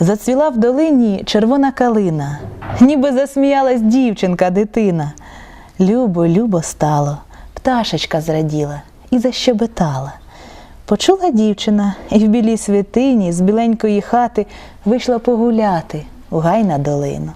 Зацвіла в долині червона калина, ніби засміялась дівчинка, дитина. Любо, любо стало, пташечка зраділа і защебетала. Почула дівчина і в білій святині з біленької хати вийшла погуляти у гай на долину.